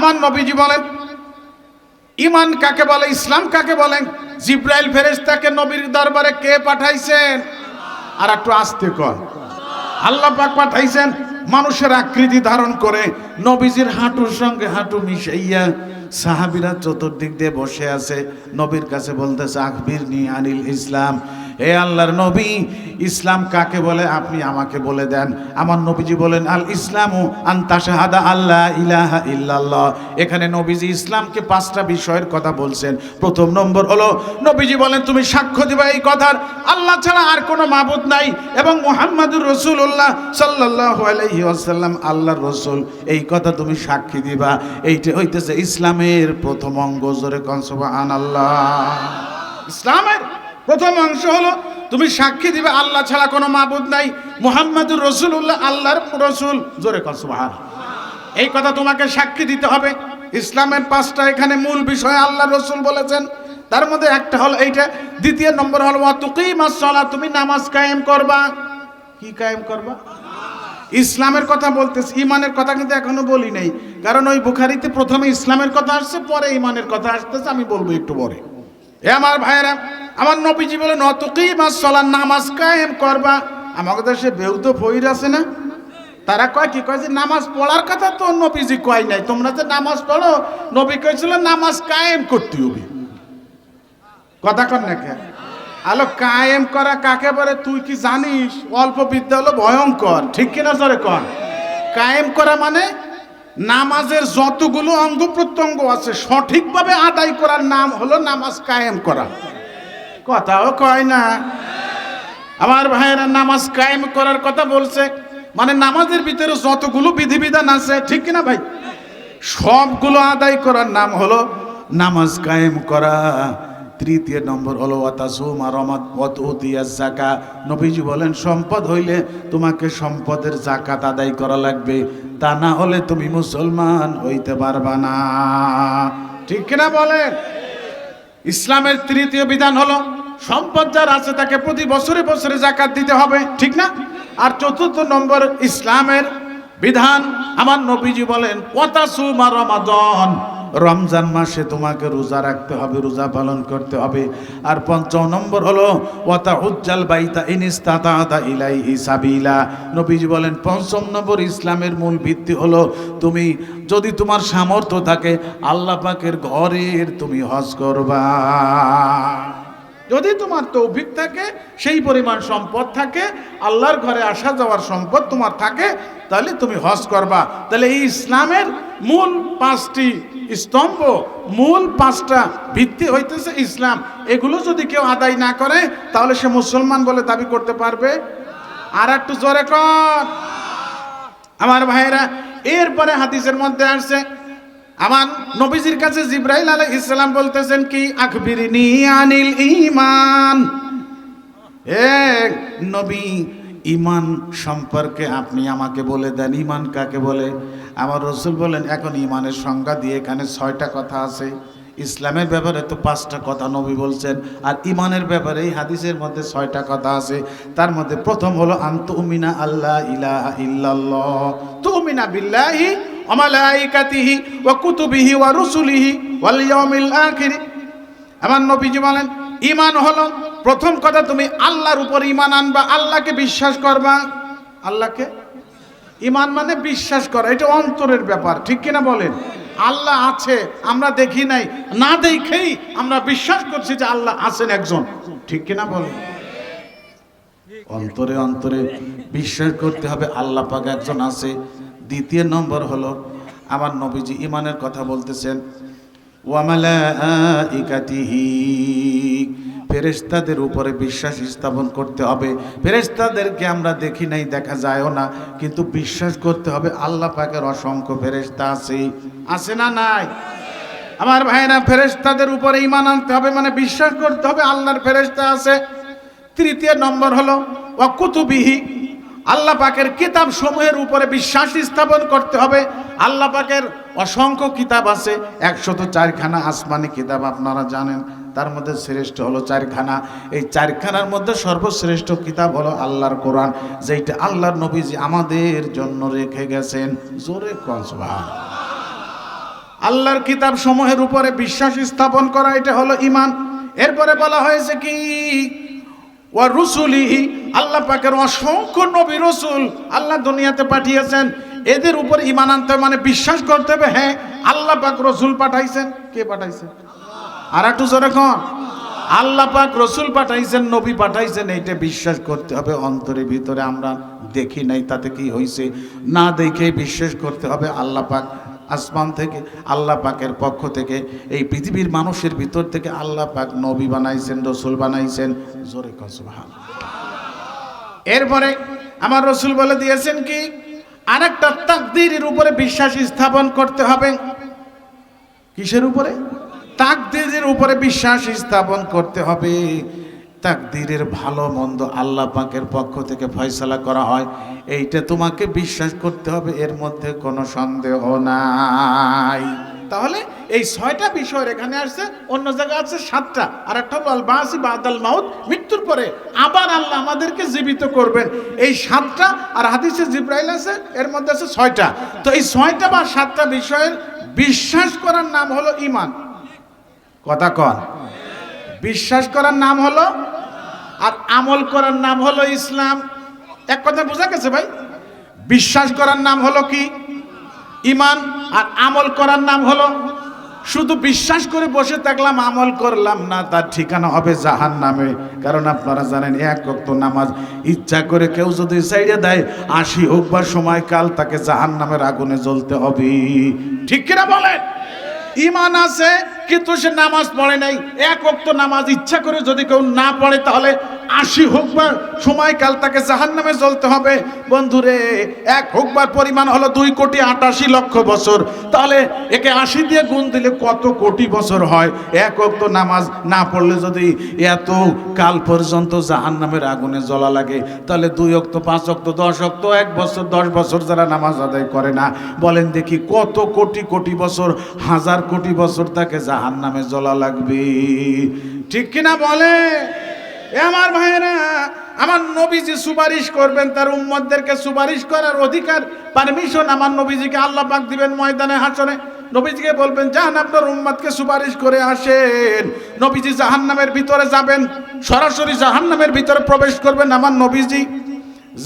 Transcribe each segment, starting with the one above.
আমার নবীজি বলেন, ইমান কাকে বলে, ইসলাম কাকে বলেন জিব্রাইল ফেরেশতাকে নবীর দরবারে কে পাঠাইছেন? আর একটু আসতে কর। আল্লাহ পাক পাঠাইছেন, মানুষের আকৃতি ধারণ করে নবীজির হাঁটুর সঙ্গে হাঁটু মিশাইয়া সাহাবিরা চতুর্দিক দিয়ে বসে আছে। নবীর কাছে বলতেছে আকবির নি আনিল ইসলাম। হে আল্লাহর নবী, ইসলাম কাকে বলে? আপনি আমাকে বলে দেন। আমার নবীজি বলেন, আল ইসলামু আন্তা শাহাদা আল্লাহ ইলাহা ইল্লাল্লাহ। এখানে নবীজি ইসলামকে পাঁচটা বিষয়ের কথা বলছেন। প্রথম নম্বর হলো, নবীজি বলেন, তুমি সাক্ষ্য দিবা এই কথার। আল্লাহ ছাড়া আর কোনো মাবুদ নাই। এবং মোহাম্মদুর রসুল্লাহ সাল্লাল্লাহু আলাইহি ওয়াসাল্লাম, আল্লাহর রসুল, এই কথা তুমি সাক্ষী দিবা। এইটা হইতেছে ইসলামের প্রথম অঙ্গ। জোরে কনসবান আল্লাহ ইসলামের প্রথম অংশ হলো, তুমি সাক্ষী দিবে, আল্লাহ ছাড়া কোনো মাবুদ নাই। মুহাম্মাদুর রসুল্লাহ আল্লাহর রসুল। জোরে কনসবান এই কথা তোমাকে সাক্ষী দিতে হবে। ইসলামের পাঁচটা এখানে মূল বিষয় আল্লাহ রসুল বলেছেন। তার মধ্যে একটা হলো এইটা। দ্বিতীয় নম্বর হলো মাসলা তুমি নামাজ কায়েম করবা। কি কায়েম করবা? ইসলামের কথা বলতেছি ইমানের কথা কিন্তু এখনও বলি নাই। কারণ ওই বুখারিতে প্রথমে ইসলামের কথা আসছে, পরে ইমানের কথা আসতেছে, আমি বলব একটু পরে। এ আমার ভাইয়েরা আমার নবীজি বলে নতুকেই মাস চলার নামাজ কায়েম করবা। আমাকে আমাদের দেশে বেউত ফইর আছে না। তারা কয়, কি কয় যে নামাজ পড়ার কথা তো নবীজি কয় নাই। তোমরা যে নামাজ পড়ো, নবী কয়েছিল নামাজ কায়েম করতে হবে। কথা কর না কে আলো, কায়েম করা কাকে বলে? তুই কি জানিস? অল্প বিদ্যা হলো ভয়ঙ্কর। ঠিক কিনা জোরে কর কায়েম করা মানে নামাজের যতগুলো অঙ্গ প্রত্যঙ্গ আছে, সঠিকভাবে আদায় করার নাম হলো নামাজ কায়েম করা। কথাও কয় না। আমার ভাইয়েরা নামাজ কায়েম করার কথা বলছে। মানে নামাজের ভিতরে যতগুলো বিধিবিধান আছে, ঠিক কিনা ভাই? সবগুলো আদায় করার নাম হলো নামাজ কায়েম করা। তৃতীয় নম্বর হলো পথ জাকা নবীজি বলেন, সম্পদ হইলে তোমাকে সম্পদের জাকাত আদায় করা লাগবে। তা না হলে তুমি মুসলমান হইতে পারবা না। ঠিক কিনা বলেন? ইসলামের তৃতীয় বিধান হলো, সম্পদ যার আছে তাকে প্রতি বছরে বছরে জাকাত দিতে হবে, ঠিক না? আর চতুর্থ নম্বর, ইসলামের বিধান, আমার নবীজি বলেন, ওয়াতাসুমা রমাদন। রমজান মাসে তোমাকে রোজা রাখতে হবে, রোজা পালন করতে হবে। আর পঞ্চম নম্বর হলো ওয়াতা উজ্জাল বাইতা ইনিস্তাতা ইলাই ইসাবিলা নবীজি বলেন, পঞ্চম নম্বর ইসলামের মূল ভিত্তি হলো, তুমি যদি তোমার সামর্থ্য থাকে, আল্লাহ পাকের ঘরের তুমি হজ করবা। যদি তোমার তৌফিক থাকে, সেই পরিমাণ সম্পদ থাকে, আল্লাহর ঘরে আসা যাওয়ার সম্পদ তোমার থাকে, তাহলে তুমি হজ করবা। তাহলে এই ইসলামের মূল পাঁচটি স্তম্ভ, মূল পাঁচটা ভিত্তি হইতেছে ইসলাম। এগুলো যদি কেউ আদায় না করে, তাহলে সে মুসলমান বলে দাবি করতে পারবে। আর একটু জোরে কর। আমার ভাইয়েরা, এরপরে হাদিসের মধ্যে আসছে, আমার নবীজির কাছে জিব্রাইল আলাইহিস ইসলাম বলতেছেন কি, আকবিরনি আনিল ঈমান। এ নবী ইমান সম্পর্কে আপনি আমাকে বলে দেন, ইমান কাকে বলে? আমার রসুল বলেন, এখন ইমানের সংজ্ঞা দিয়ে এখানে ছয়টা কথা আছে। ইসলামের ব্যাপারে তো পাঁচটা কথা নবী বলছেন, আর ইমানের ব্যাপারে এই হাদিসের মধ্যে ছয়টা কথা আছে। তার মধ্যে প্রথম হলো, আন্তমিনা আল্লাহ ইলাহা বিল্লাহি অমালাইকাতিহি ওয়া কুতুবিহি ওয়া রুসুলিহি ওয়াল ইয়াউমিল আমার নবীজি বলেন, ইমান হলো প্রথম কথা তুমি আল্লাহর উপর ইমান আনবা, আল্লাহকে বিশ্বাস করবা। আল্লাহকে? ইমান মানে বিশ্বাস করা, এটা অন্তরের ব্যাপার, ঠিক কিনা বলেন? আল্লাহ আছে, আমরা দেখি নাই, না দেখেই আমরা বিশ্বাস করছি যে আল্লাহ আছেন একজন, ঠিক কিনা বলেন? অন্তরে অন্তরে বিশ্বাস করতে হবে, আল্লাহ পাক একজন আছে। দ্বিতীয় নম্বর হলো, আমার নবীজি ইমানের কথা বলতেছেন ওয়ামালাইকাতিহি ফেরেশতাদের উপরে বিশ্বাস স্থাপন করতে হবে। ফেরেশতাদেরকে আমরা দেখি নাই, দেখা যায়ও না। কিন্তু বিশ্বাস করতে হবে আল্লাহ পাকের অসংখ্য ফেরেশতা আছে। আছে না নাই? আমার ভাইরা ফেরেশতাদের উপরে ইমান আনতে হবে মানে বিশ্বাস করতে হবে আল্লাহর ফেরেশতা আছে। তৃতীয় নম্বর হলো অকুতুবিহি আল্লাহ পাকের কিতাব সমূহের উপরে বিশ্বাস স্থাপন করতে হবে। আল্লাহ পাকের অসংখ্য কিতাব আছে, একশত চারখানা আসমানি কিতাব আপনারা জানেন। তার মধ্যে শ্রেষ্ঠ হলো চারখানা। এই চারখানার মধ্যে সর্বশ্রেষ্ঠ কিতাব হলো আল্লাহর কোরআন, যেইটা আল্লাহর নবীজি আমাদের জন্য রেখে গেছেন। জোরে কসবা আল্লাহর কিতাব সমূহের উপরে বিশ্বাস স্থাপন করা, এটা হলো ইমান এরপরে বলা হয়েছে কি ও রসুলিহি, আল্লাহ পাকের অসংখ্য নবী রসুল আল্লাহ দুনিয়াতে পাঠিয়েছেন। এদের উপর ইমান আনতে মানে বিশ্বাস করতে হবে হ্যাঁ আল্লাহ পাক রসুল পাঠাইছেন। কে পাঠাইছেন আর একটু জোরে কন। আল্লাহ পাক রসুল পাঠাইছেন, নবী পাঠাইছেন, এইটা বিশ্বাস করতে হবে, অন্তরের ভিতরে আমরা দেখি নাই তাতে কি হয়েছে না দেখে বিশ্বাস করতে হবে আল্লাহ পাক আসমান থেকে, আল্লাহ পাকের পক্ষ থেকে, এই পৃথিবীর মানুষের ভিতর থেকে আল্লাহ পাক নবী বানাইছেন, রসুল বানাইছেন। জোরে কসবাহান এরপরে আমার রসুল বলে দিয়েছেন কি, আরেকটা তাকদির উপরে বিশ্বাস স্থাপন করতে হবে। কিসের উপরে? তাকদিরের উপরে বিশ্বাস স্থাপন করতে হবে। তাকদিরের ভালো মন্দ আল্লাহ পাকের পক্ষ থেকে ফয়সালা করা হয়। এইটা তোমাকে বিশ্বাস করতে হবে, এর মধ্যে কোনো সন্দেহ নাই। তাহলে এই ছয়টা বিষয় এখানে আসছে, অন্য জায়গায় আছে সাতটা। আর একটা হলো আল বাসি বাদাল মাউত, মৃত্যুর পরে আবার আল্লাহ আমাদেরকে জীবিত করবেন। এই সাতটা আর হাদিসে জিব্রাইল আছে, এর মধ্যে আছে ছয়টা। তো এই ছয়টা বা সাতটা বিষয়ের বিশ্বাস করার নাম হলো ইমান কথা কর বিশ্বাস করার নাম হলো আর আমল করার নাম হলো ইসলাম। এক কথা বোঝা গেছে ভাই? বিশ্বাস করার নাম হলো কি? ইমান। আর আমল করার নাম হলো শুধু বিশ্বাস করে বসে থাকলাম, আমল করলাম না, তার ঠিকানা হবে জাহান নামে কারণ আপনারা জানেন, এক ভক্ত নামাজ ইচ্ছা করে কেউ যদি সাইডে দেয় আশি হোক বা সময়কাল, তাকে জাহান নামের আগুনে জ্বলতে হবে ঠিক কিনা বলেন? ইমান আছে কিন্তু সে নামাজ পড়ে নাই। এক অক্ত নামাজ ইচ্ছা করে যদি কেউ না পড়ে, তাহলে আশি হুকবার সময়কাল তাকে জাহান নামে জ্বলতে হবে। বন্ধুরে, এক হুকবার পরিমাণ হলো দুই কোটি আটাশি লক্ষ বছর। তাহলে একে আশি দিয়ে গুণ দিলে কত কোটি বছর হয়? এক অক্ত নামাজ না পড়লে যদি এত কাল পর্যন্ত জাহান নামের আগুনে জ্বলা লাগে, তাহলে দুই অক্ত পাঁচ অক্ত দশ অক্ত এক বছর, দশ বছর যারা নামাজ আদায় করে না, বলেন দেখি কত কোটি কোটি বছর, হাজার কোটি বছর তাকে জাহান নামে জ্বলা লাগবে। ঠিক কিনা বলে? আমার ভাইয়েরা, আমার নবীজি সুপারিশ করবেন, তার উম্মতদেরকে সুপারিশ করার অধিকার পারমিশন আমার নবীজিকে আল্লাহ পাক দিবেন ময়দানে, হাসনে। নবীজিকে বলবেন, যান, আপনার উম্মতকে সুপারিশ করে আসেন। নবীজি জাহান্নামের ভিতরে যাবেন, সরাসরি জাহান্নামের ভিতরে প্রবেশ করবেন আমার নবীজি।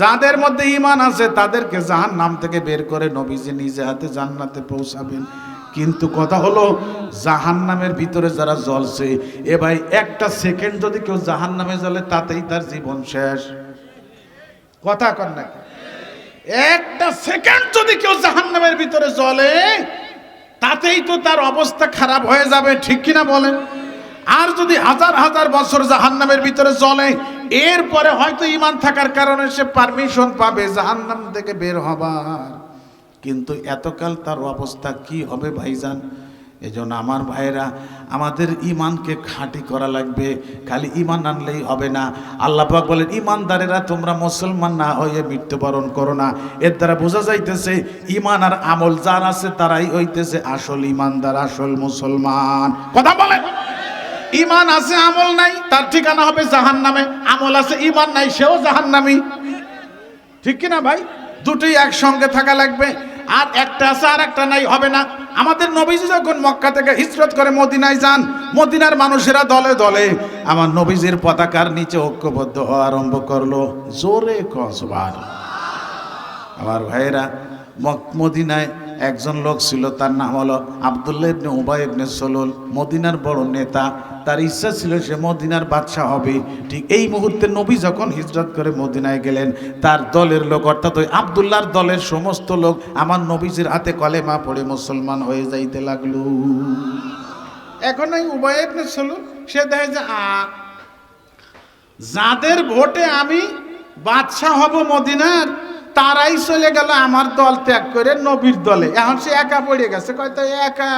যাদের মধ্যে ইমান আছে, তাদেরকে জাহান নাম থেকে বের করে নবীজি নিজে হাতে জান্নাতে পৌঁছাবেন। কিন্তু কথা হলো জাহান নামের ভিতরে যারা জ্বলছে, এ ভাই একটা সেকেন্ড যদি কেউ জাহান নামে জ্বলে, তাতেই তার জীবন শেষ। কথা কর নাকি একটা সেকেন্ড যদি কেউ জাহান নামের ভিতরে জ্বলে, তাতেই তো তার অবস্থা খারাপ হয়ে যাবে, ঠিক কিনা বলেন? আর যদি হাজার হাজার বছর জাহান্নামের ভিতরে চলে এরপরে হয়তো ইমান থাকার কারণে সে পারমিশন পাবে জাহান্নাম থেকে বের হবার। কিন্তু এতকাল তার অবস্থা কি হবে ভাইজান? এজন্য আমার ভাইয়েরা, আমাদের ইমানকে খাঁটি করা লাগবে। খালি ইমান আনলেই হবে না। আল্লাহ পাক বলেন ইমানদারেরা তোমরা মুসলমান না হয়ে মৃত্যুবরণ করো না। এর দ্বারা বোঝা যাইতেছে ইমান আর আমল যার আছে তারাই হইতেছে আসল ইমানদার আসল মুসলমান। কথা বলে ইমান আছে, আমল নাই, তার ঠিকানা হবে জাহান নামে আমল আছে ইমান নাই, সেও জাহান নামি ঠিক কিনা ভাই? দুটোই একসঙ্গে থাকা লাগবে। আর একটা আছে আর একটা নাই, হবে না। আমাদের নবীজি যখন মক্কা থেকে হিজরত করে মদিনায় যান, মদিনার মানুষেরা দলে দলে আমার নবীজির পতাকার নিচে ঐক্যবদ্ধ হওয়া আরম্ভ করল। জোরে কসবার আমার ভাইয়েরা মদিনায় একজন লোক ছিল, তার নাম হলো আবদুল্লাহ ইবনে উবাই ইবনে সলুল। মদিনার বড় নেতা তার ইচ্ছা ছিল সে মদিনার বাদশাহ হবে। ঠিক এই মুহূর্তে নবী যখন হিজরত করে মদিনায় গেলেন, তার দলের লোক, অর্থাৎ ওই আবদুল্লাহর দলের সমস্ত লোক আমার নবীজির হাতে কলেমা পড়ে মুসলমান হয়ে যাইতে লাগল। এখন এই উবাই ইবনে সে দেখে যে যাদের ভোটে আমি বাদশাহ হব মদিনার, তারাই চলে গেল আমার দল ত্যাগ করে নবীর দলে। এখন সে একা পড়ে গেছে। কয়তো একা?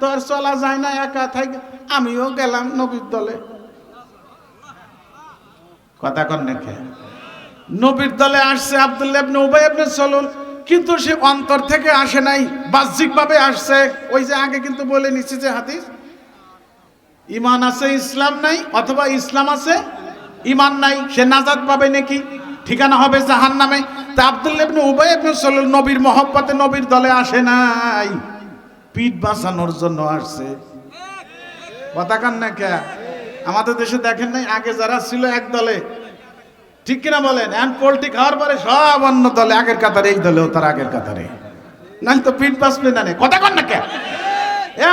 তো আর চলা যায় না, একা থাকে। আমিও গেলাম নবীর দলে। কথা কন নাকি নবীর দলে আসছে আব্দুল্লাহ ইবনে উবাই সলুল, কিন্তু সে অন্তর থেকে আসে নাই, বাহ্যিকভাবে আসছে। ওই যে আগে কিন্তু বলে নিচ্ছি যে হাদিস, ইমান আছে, ইসলাম নাই, অথবা ইসলাম আছে, ইমান নাই, সে নাজাদ পাবে নাকি? ঠিকানা হবে জাহান নামে তা আব্দুল্লাহ ইবনে উবাই ইবনে সলুল নবীর মহব্বতে নবীর দলে আসে নাই। পিঠ বাঁচানোর জন্য আসছে। কথা কান না কে? আমাদের দেশে দেখেন নাই, আগে যারা ছিল এক দলে, ঠিক কিনা বলেন? অ্যান্ড পোল্ট্রি খাওয়ার পরে সব অন্য দলে, আগের কাতারে, এই দলেও তার আগের কাতারে। নাই তো পিঠ বাঁচবে না কথা কন না কে?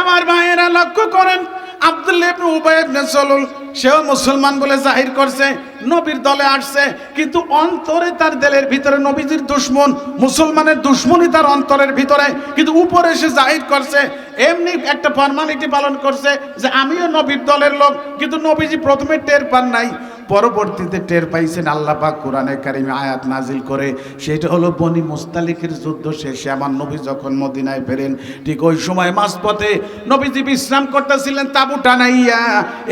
আমার ভাইয়েরা লক্ষ্য করেন, আব্দুল্লাহ উবায় সলুল সেও মুসলমান বলে জাহির করছে, নবীর দলে আসছে, কিন্তু অন্তরে তার দেলের ভিতরে নবীজির দুশ্মন, মুসলমানের দুশ্মনই তার অন্তরের ভিতরে, কিন্তু উপরে সে জাহির করছে, এমনি একটা ফর্মালিটি পালন করছে যে আমিও নবীর দলের লোক, কিন্তু নবীজি প্রথমে টের পান নাই। পরবর্তীতে টের পাইছেন আল্লাহ কোরআনে কারিমে আয়াত নাজিল করে। সেটা হলো বনি মুস্তালিকের যুদ্ধ শেষে আমার নবী যখন মদিনায় ফেরেন, ঠিক ওই সময় মাঝপথে নবীজি বিশ্রাম করতেছিলেন তাবু টানাইয়া।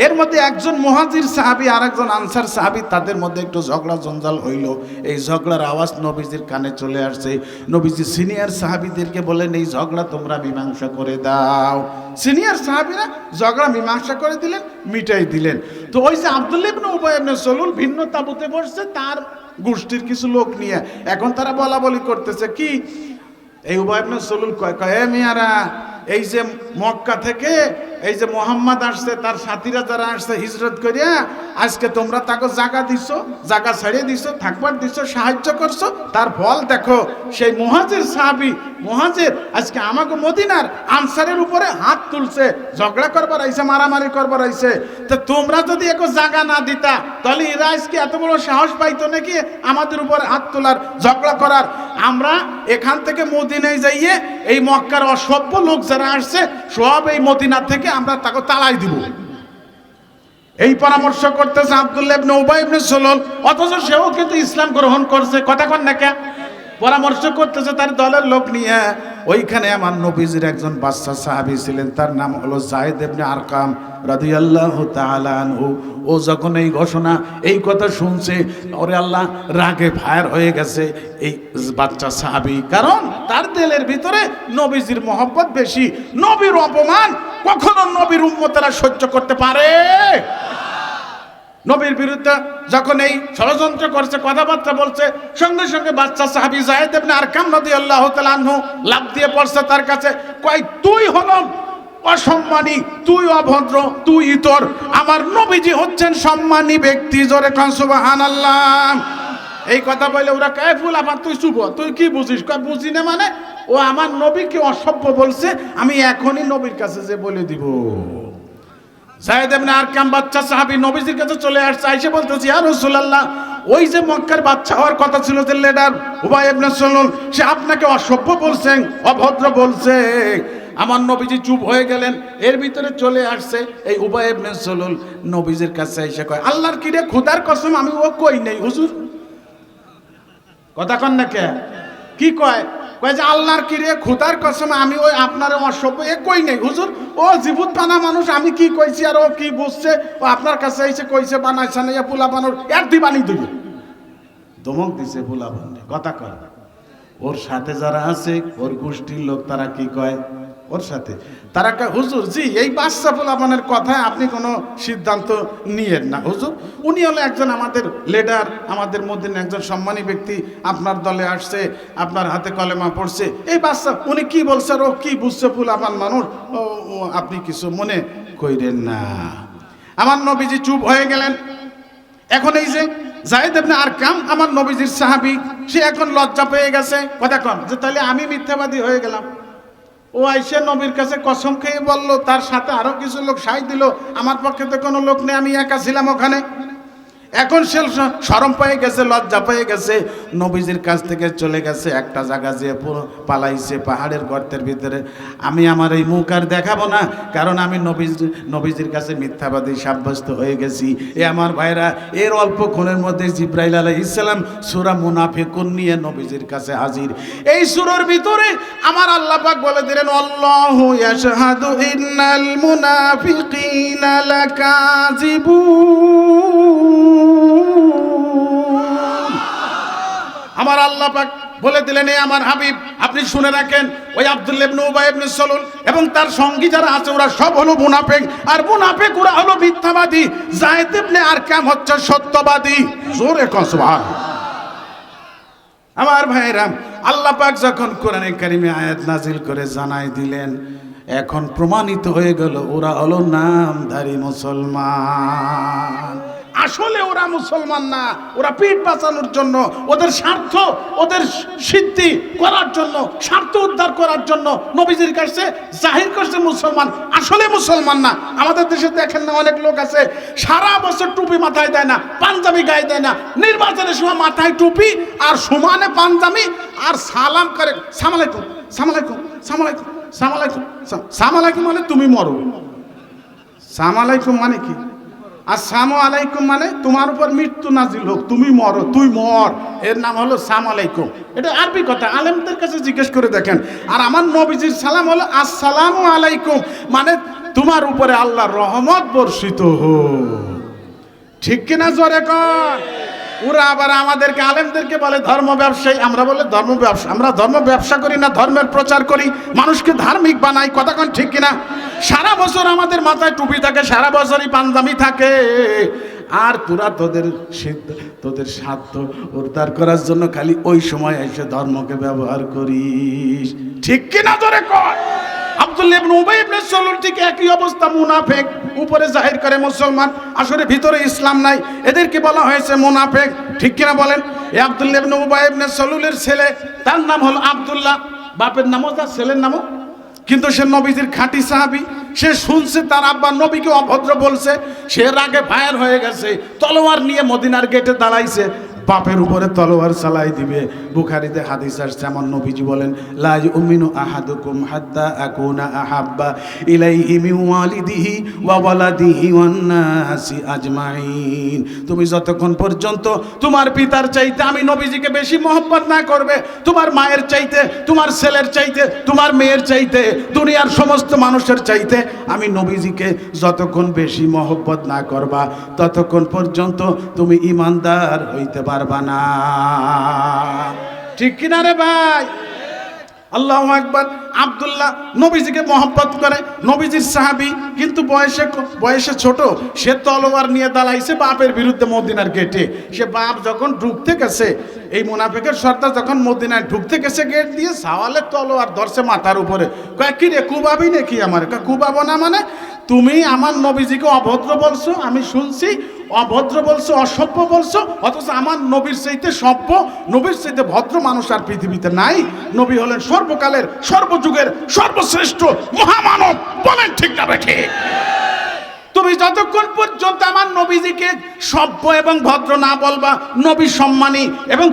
এর মধ্যে একজন মহাজির সাহাবি আর একজন আনসার সাহাবি, তাদের মধ্যে একটু ঝগড়া জঞ্জাল হইল। এই ঝগড়ার আওয়াজ নবীজির কানে চলে আসছে। নবীজি সিনিয়র সাহাবিদেরকে বলেন এই ঝগড়া তোমরা মীমাংসা করে দাও। সিনিয়র সাহাবিরা ঝগড়া মীমাংসা করে দিলেন, মিটাই দিলেন। তো ওই যে আব্দুল্লাহ ইবনে উবাই সলুল ভিন্ন তাবুতে বসছে তার গোষ্ঠীর কিছু লোক নিয়ে। এখন তারা বলা বলি করতেছে, কি? এই ইবনে সলুল কয় কয়, "এ মিয়ারা, এই যে মক্কা থেকে এই যে মোহাম্মদ আসছে, তার সাথীরা যারা আসছে হিজরত করিয়া, আজকে তোমরা তাকে জাগা দিছো, জাগা ছাড়িয়ে দিছো, থাকবার দিছো, সাহায্য করছ, তার ফল দেখো। সেই মহাজের সাহাবি, মহাজের, আজকে আমাকে মদিনার আনসারের উপরে হাত তুলছে, ঝগড়া করবার আইছে, মারামারি করবার আইছে। তো তোমরা যদি একো জাগা না দিতা, তাহলে এরা আজকে এত বড় সাহস পাইতো নাকি আমাদের উপরে হাত তোলার, ঝগড়া করার? আমরা এখান থেকে মদিনায় যাইয়ে এই মক্কার অসভ্য লোক যারা আসছে, সব এই মদিনা থেকে আমরা তাকে তালাই দিব। এই পরামর্শ করতেছে আব্দুল্লাহ ইবনে ইবনে অথচ সেও কিন্তু ইসলাম গ্রহণ করছে। কথা কন না কে পরামর্শ করতেছে তার দলের লোক নিয়ে। ওইখানে আমার নবীজির একজন বাচ্চা সাহাবী ছিলেন, তার নাম হলো জায়েদ ইবনে আরকাম রাদিয়াল্লাহু তাআলা আনহু। ও যখন এই ঘোষণা, এই কথা শুনছে, ওরে আল্লাহ, রাগে ফায়ার হয়ে গেছে এই বাচ্চা সাহাবী। কারণ তার দিলের ভিতরে নবীজির মহব্বত বেশি। নবীর অপমান কখনো নবীর উম্মতেরা সহ্য করতে পারে। নবীর বিরুদ্ধে যখন এই ষড়যন্ত্র করছে, কথাবার্তা বলছে, সঙ্গে সঙ্গে বাচ্চা সাহাবি জাহেদ ইবনে আরকাম রাদিয়াল্লাহু তাআলা আনহু লাফ দিয়ে পড়ছে তার কাছে, কয়, তুই হল অসম্মানী, তুই অভদ্র, তুই ইতর, আমার নবীজি হচ্ছেন সম্মানী ব্যক্তি, জোরে কান সুবহানাল্লাহ। এই কথা বলে ওরা কায় ফুল আমার তুই চুপ তুই কি বুঝিস? কয়, বুঝি না মানে ও আমার নবীকে অসভ্য বলছে, আমি এখনই নবীর কাছে যে বলে দিব। বাচ্চা কাছে চলে আসছে, আইসে বলতেছি রাসূলুল্লাহ, ওই যে মক্কার বাচ্চা হওয়ার কথা ছিল সে আপনাকে অসভ্য অভদ্র বলছে। আমার নবীজি চুপ হয়ে গেলেন, এর ভিতরে চলে আসছে এই উবাই সুলুল নবীজির কাছে এসে কয়, আল্লাহর কি রে, খোদার কসম, আমি ও কই নেই, হুজুর? কথা কন না কে? কি কয়? কয় যে আল্লাহর কিরে খুদার কসম, আমি ওই আপনার অসভ্য, এ কই নেই, হুজুর? ও জীবুত পানা মানুষ, আমি কি কইছি আর ও কি বুঝছে? ও আপনার কাছে এসে কইছে, বানাইছে না পোলা বানোর, এক দি বানি দিল দমক দিছে পোলা বানে কথা কয় ওর সাথে যারা আছে, ওর গোষ্ঠীর লোক তারা কি কয়? ওর সাথে। তারা কয় হুজুর, জি, এই বাচ্চা পোলাপানের কথায় আপনি কোনো সিদ্ধান্ত নিয়েন না। হুজুর, উনি হলো একজন আমাদের লিডার আমাদের মধ্যে একজন সম্মানী ব্যক্তি, আপনার দলে আসছে, আপনার হাতে কলেমা পড়ছে। এই বাচ্চা উনি কি বলছে ও কি বুঝছে পোলাপান মানুষ? ও আপনি কিছু মনে কইরেন না। আমার নবীজি চুপ হয়ে গেলেন। এখন এই যে জাহিদ ইবনে আরকাম, আমার নবীজির সাহাবী, সে এখন লজ্জা পেয়ে গেছে। কথা কন যে তাহলে আমি মিথ্যাবাদী হয়ে গেলাম। ও আইসে নবীর কাছে কসম খেয়ে বলল, তার সাথে আরও কিছু লোক সাই দিল। আমার পক্ষে তো কোনো লোক নেই, আমি একা ছিলাম ওখানে। এখন সে স- শরম পেয়ে গেছে, লজ্জা পেয়ে গেছে, নবীজির কাছ থেকে চলে গেছে, একটা জায়গা যে পুরো পালাইছে পাহাড়ের গর্তের ভিতরে। আমি আমার এই মুখ আর দেখাবো না, কারণ আমি নবীজ, নবীজির কাছে মিথ্যাবাদী সাব্যস্ত হয়ে গেছি। এ আমার ভাইরা, এর অল্পক্ষণের মধ্যে জিব্রাইল আলাহ ইসলাম সুরা মুনাফিকুন নিয়ে নবীজির কাছে হাজির। এই সুরের ভিতরে আমার আল্লাহ পাক বলে দিলেন, আল্লাহু ইয়াশহাদু ইন্নাল মুনাফিকিনা আমার আল্লাহ পাক বলে দিলেন এই আমার হাবিব, আপনি শুনে রাখেন, ওই আব্দুল্লাহ ইবনে উবাই ইবনে সলুল এবং তার সঙ্গী যারা আছে, ওরা সব হলো মুনাফিক। আর মুনাফিক ওরা হলো মিথ্যাবাদী। জায়েদ ইবনে আরকাম হচ্ছে সত্যবাদী। জোরে কন সুবহানাল্লাহ আমার ভাইরাম আল্লাহ পাক যখন কোরআনে কারিমে আয়াত নাজিল করে জানাই দিলেন, এখন প্রমাণিত হয়ে গেল, ওরা হলো নামধারী মুসলমান। আসলে ওরা মুসলমান না, ওরা পিঠ বাঁচানোর জন্য, ওদের স্বার্থ, ওদের সিদ্ধি করার জন্য, স্বার্থ উদ্ধার করার জন্য নবীজির কাছে জাহির করছে মুসলমান। আসলে মুসলমান না। আমাদের দেশে দেখেন না অনেক লোক আছে, সারা বছর টুপি মাথায় দেয় না, পাঞ্জাবি গায়ে দেয় না। নির্বাচনের সময় মাথায় টুপি আর সমানে পাঞ্জাবি আর সালাম করে সামালাইকুম সামালাইকুম সামালাইকুম সামালাইকুম সামালাইকুম মানে তুমি মরো। সামালাইকুম মানে কি? আসসালামু আলাইকুম মানে তোমার উপর মৃত্যু নাজিল হোক, তুমি মরো, তুই মর। এর নাম হলো সাম আলাইকুম। এটা আরবি কথা, আলেমদের কাছে জিজ্ঞেস করে দেখেন। আর আমার নবীজির সালাম হলো আসসালামু আলাইকুম মানে তোমার উপরে আল্লাহর রহমত বর্ষিত হোক। ঠিক কিনা জোরে কর ওরা আবার আমাদেরকে, আলেমদেরকে বলে ধর্ম ব্যবসায়ী, আমরা বলে ধর্ম ব্যবসা, আমরা ধর্ম ব্যবসা করি না, ধর্মের প্রচার করি, মানুষকে ধার্মিক বানাই, কথা ঠিক কিনা? সারা বছর আমাদের মাথায় টুপি থাকে, সারা বছরই পাঞ্জামি থাকে। আর তোরা তোদের সিদ্ধ, তোদের সাধ্য উদ্ধার করার জন্য খালি ওই সময় এসে ধর্মকে ব্যবহার করিস। ঠিক কিনা ধরে কয়? আব্দুল্লাহ ঠিক একই অবস্থা, মুনাফিক, উপরে জাহির করে মুসলমান, আসলে ভিতরে ইসলাম নাই বলা হয়েছে মুনাফিক। ঠিক বলেন? ছেলে, তার নাম হলো আব্দুল্লাহ, বাপের নামও তার ছেলের নামও কিন্তু সে নবীজির খাঁটি সাহাবি, সে শুনছে তার আব্বা নবীকে অভদ্র বলছে, সে রাগে ফায়ার হয়ে গেছে, তলোয়ার নিয়ে মদিনার গেটে দাঁড়াইছে। বাপের উপরে তলোয়ার চালাই দিবে। বুখারিতে হাদিস আসছে, আমার নবীজি বলেন, লা ইউমিনু আহাদুকুম হাত্তা আকুনা আহাব্বা ইলাইহি মিন ওয়ালিদিহি ওয়া ওয়ালাদিহি ওয়ান নাসি আজমাইন। তুমি যতক্ষণ পর্যন্ত তোমার পিতার চাইতে আমি নবীজিকে বেশি মহব্বত না করবে, তোমার মায়ের চাইতে, তোমার ছেলের চাইতে, তোমার মেয়ের চাইতে, দুনিয়ার সমস্ত মানুষের চাইতে আমি নবীজিকে যতক্ষণ বেশি মহব্বত না করবা, ততক্ষণ পর্যন্ত তুমি ইমানদার হইতে পারবা না ঠিক কিনা রে ভাই? আল্লাহ আকবর, আবদুল্লাহ নবীজিকে মহব্বত করে, নবীজির সাহাবি কিন্তু বয়সে বয়সে ছোট, সে তলোয়ার নিয়ে দাঁড়াইছে বাপের বিরুদ্ধে মদিনার গেটে সে বাপ যখন ঢুকতে গেছে, এই মুনাফিকের সর্দার যখন মদিনায় ঢুকতে গেছে গেট দিয়ে, সাওয়ালে তলোয়ার ধরছে মাথার উপরে। কয়, কি রে, কুবাবি নাকি আমার? কুবাবো না মানে? তুমি আমার নবীজিকে অভদ্র বলছো, আমি শুনছি অভদ্র বলছো, অসভ্য বলছো, অথচ আমার নবীর চাইতে সভ্য, নবীর চাইতে ভদ্র মানুষ আর পৃথিবীতে নাই। নবী হলেন সর্বকালের, সর্বযুগের, সর্বশ্রেষ্ঠ মহামানব। বলেন ঠিক না রেখে তুমি যতক্ষণ পর্যন্ত আমার নবীজিকে সভ্য এবং ভদ্র না বলবা, নবী সম্মানী এবং